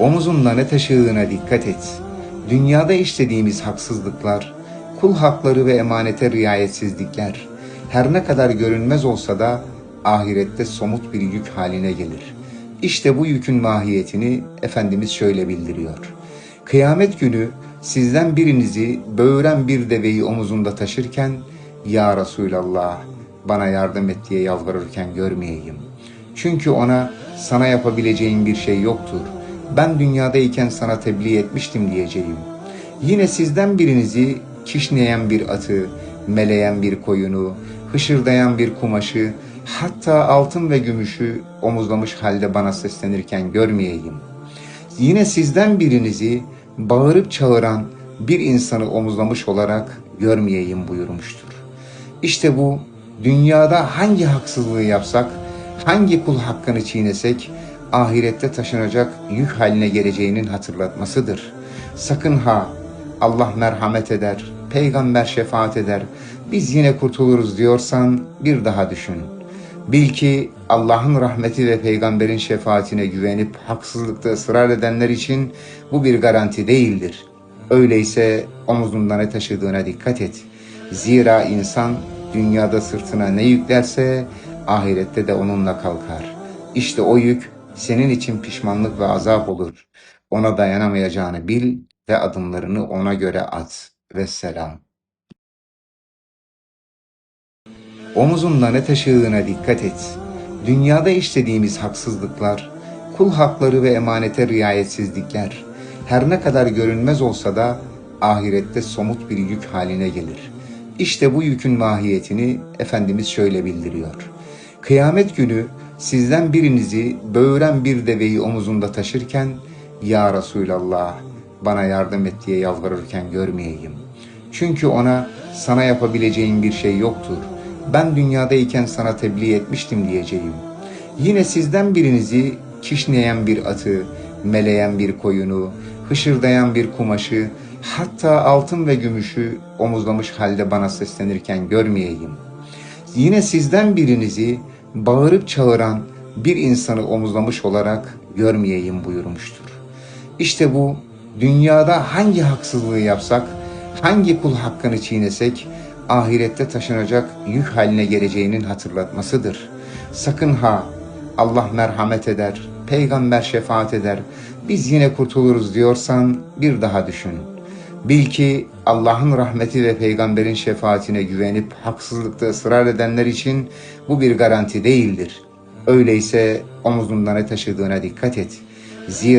Omuzunda ne taşıdığına dikkat et. Dünyada işlediğimiz haksızlıklar, kul hakları ve emanete riayetsizlikler her ne kadar görünmez olsa da ahirette somut bir yük haline gelir. İşte bu yükün mahiyetini Efendimiz şöyle bildiriyor. Kıyamet günü sizden birinizi böğüren bir deveyi omuzunda taşırken Ya Resulallah bana yardım et diye yalvarırken görmeyeyim. Çünkü ona sana yapabileceğin bir şey yoktur. Ben dünyadayken sana tebliğ etmiştim diyeceğim. Yine sizden birinizi kişneyen bir atı, meleyen bir koyunu, hışırdayan bir kumaşı, hatta altın ve gümüşü omuzlamış halde bana seslenirken görmeyeyim. Yine sizden birinizi bağırıp çağıran bir insanı omuzlamış olarak görmeyeyim buyurmuştur. İşte bu dünyada hangi haksızlığı yapsak, hangi kul hakkını çiğnesek ahirette taşınacak yük haline geleceğinin hatırlatmasıdır. Sakın ha Allah merhamet eder, peygamber şefaat eder, biz yine kurtuluruz diyorsan bir daha düşün. Bil ki Allah'ın rahmeti ve peygamberin şefaatine güvenip haksızlıkta ısrar edenler için bu bir garanti değildir. Öyleyse omuzunda ne taşıdığına dikkat et. Zira insan dünyada sırtına ne yüklerse ahirette de onunla kalkar. İşte o yük senin için pişmanlık ve azap olur. Ona dayanamayacağını bil ve adımlarını ona göre at. Vesselam. Omuzunda ne taşıdığına dikkat et. Dünyada işlediğimiz haksızlıklar, kul hakları ve emanete riayetsizlikler her ne kadar görünmez olsa da ahirette somut bir yük haline gelir. İşte bu yükün mahiyetini Efendimiz şöyle bildiriyor. Kıyamet günü sizden birinizi böğüren bir deveyi omuzunda taşırken Ya Resulallah bana yardım et diye yalvarırken görmeyeyim. Çünkü ona sana yapabileceğin bir şey yoktur. Ben dünyadayken sana tebliğ etmiştim diyeceğim. Yine sizden birinizi kişneyen bir atı, meleyen bir koyunu, hışırdayan bir kumaşı, hatta altın ve gümüşü omuzlamış halde bana seslenirken görmeyeyim. Yine sizden birinizi bağırıp çağıran bir insanı omuzlamış olarak görmeyeyim buyurmuştur. İşte bu dünyada hangi haksızlığı yapsak, hangi kul hakkını çiğnesek ahirette taşınacak yük haline geleceğinin hatırlatmasıdır. Sakın ha Allah merhamet eder, peygamber şefaat eder, biz yine kurtuluruz diyorsan bir daha düşün. Bil ki Allah'ın rahmeti ve peygamberin şefaatine güvenip haksızlıkta ısrar edenler için bu bir garanti değildir. Öyleyse omuzunda ne taşıdığına dikkat et. Zira